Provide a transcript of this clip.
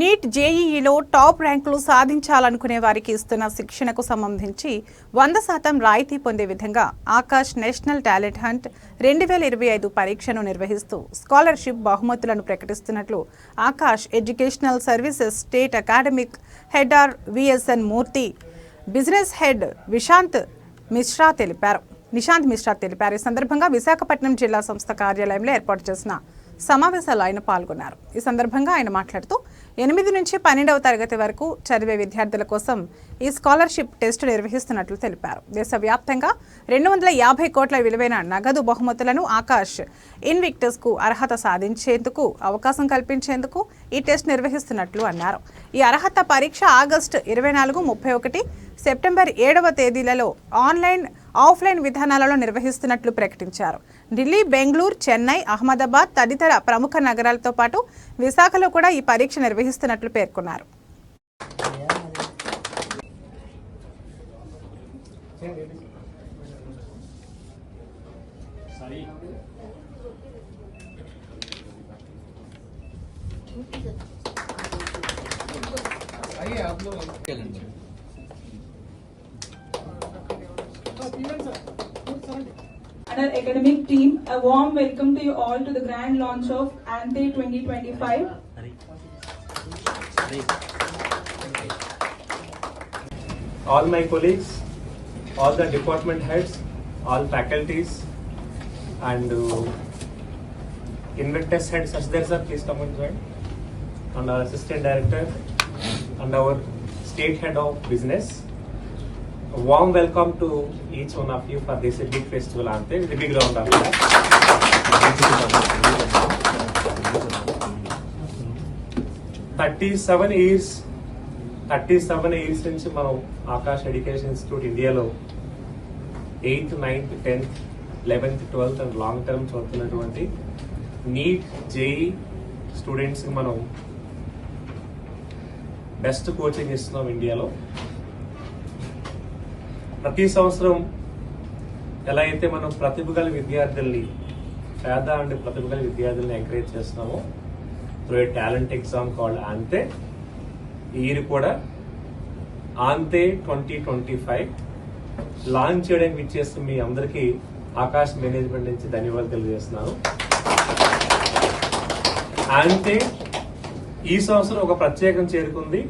Neat జేఈఈలో top ర్యాంకులు సాధించాలనుకునే వారికి ఇస్తున్న శిక్షణకు సంబంధించి వంద శాతం రాయితీ పొందే విధంగా ఆకాష్ నేషనల్ టాలెంట్ హంట్ రెండు వేల ఇరవై ఐదు పరీక్షను నిర్వహిస్తూ స్కాలర్షిప్ బహుమతులను ప్రకటిస్తున్నట్లు Aakash educational services state academic head R VSN Murthy. Business head Vishant Mishra తెలిపారు. నిశాంత్ మిశ్రా తెలిపారు. ఈ సందర్భంగా విశాఖపట్నం జిల్లా సంస్థ కార్యాలయంలో ఏర్పాటు చేసిన సమావేశాల్లో ఆయన పాల్గొన్నారు. ఈ సందర్భంగా ఆయన మాట్లాడుతూ ఎనిమిది నుంచి పన్నెండవ తరగతి వరకు చదివే విద్యార్థుల కోసం ఈ స్కాలర్షిప్ టెస్టు నిర్వహిస్తున్నట్లు తెలిపారు. దేశవ్యాప్తంగా రెండు వందల యాభై కోట్ల విలువైన నగదు బహుమతులను ఆకాష్ ఇన్విక్టస్కు అర్హత సాధించేందుకు అవకాశం కల్పించేందుకు ఈ టెస్ట్ నిర్వహిస్తున్నట్లు అన్నారు. ఈ అర్హత పరీక్ష ఆగస్టు ఇరవై నాలుగు ముప్పై ఒకటి సెప్టెంబర్ ఏడవ తేదీలలో ఆన్లైన్ ఆఫ్లైన్ విధానాలలో నిర్వహిస్తున్నట్లు ప్రకటించారు. ఢిల్లీ బెంగళూరు చెన్నై అహ్మదాబాద్ తదితర ప్రముఖ నగరాలతో పాటు విశాఖలో కూడా ఈ పరీక్ష నిర్వహిస్తున్నట్లు పేర్కొన్నారు. And our academic team, a warm welcome to you all to the grand launch of ANTE 2025. all my colleagues, all the department heads, all faculties, and uh, Invictus head Sasdar sir, please come and join, and our assistant director, and our state head of business. Warm warm welcome to each one of you for this big festival Ante. With big round of thirty seven years thirty seven years నుంచి మనం Aakash education institute ఇండియాలో eighth ninth tenth eleventh twelfth and long term చదువుతున్నటువంటి NEET JEE స్టూడెంట్స్కి మనం best coaching ఇస్తున్నాం ఇండియాలో. ప్రతి సంవత్సరం ఎలా అయితే మనం ప్రతిభ గల విద్యార్థుల్ని పేద అండ్ ప్రతిభ గల విద్యార్థుల్ని ఎంకరేజ్ చేస్తున్నామో through a talent exam called ANTHE ఈరు కూడా ANTHE twenty twenty five launch చేయడానికి ఇచ్చేస్తే మీ అందరికీ ఆకాశ్ మేనేజ్మెంట్ నుంచి ధన్యవాదాలు తెలియజేస్తున్నాను. అంతే ఈ సంవత్సరం ఒక ప్రత్యేకం చేరుకుంది.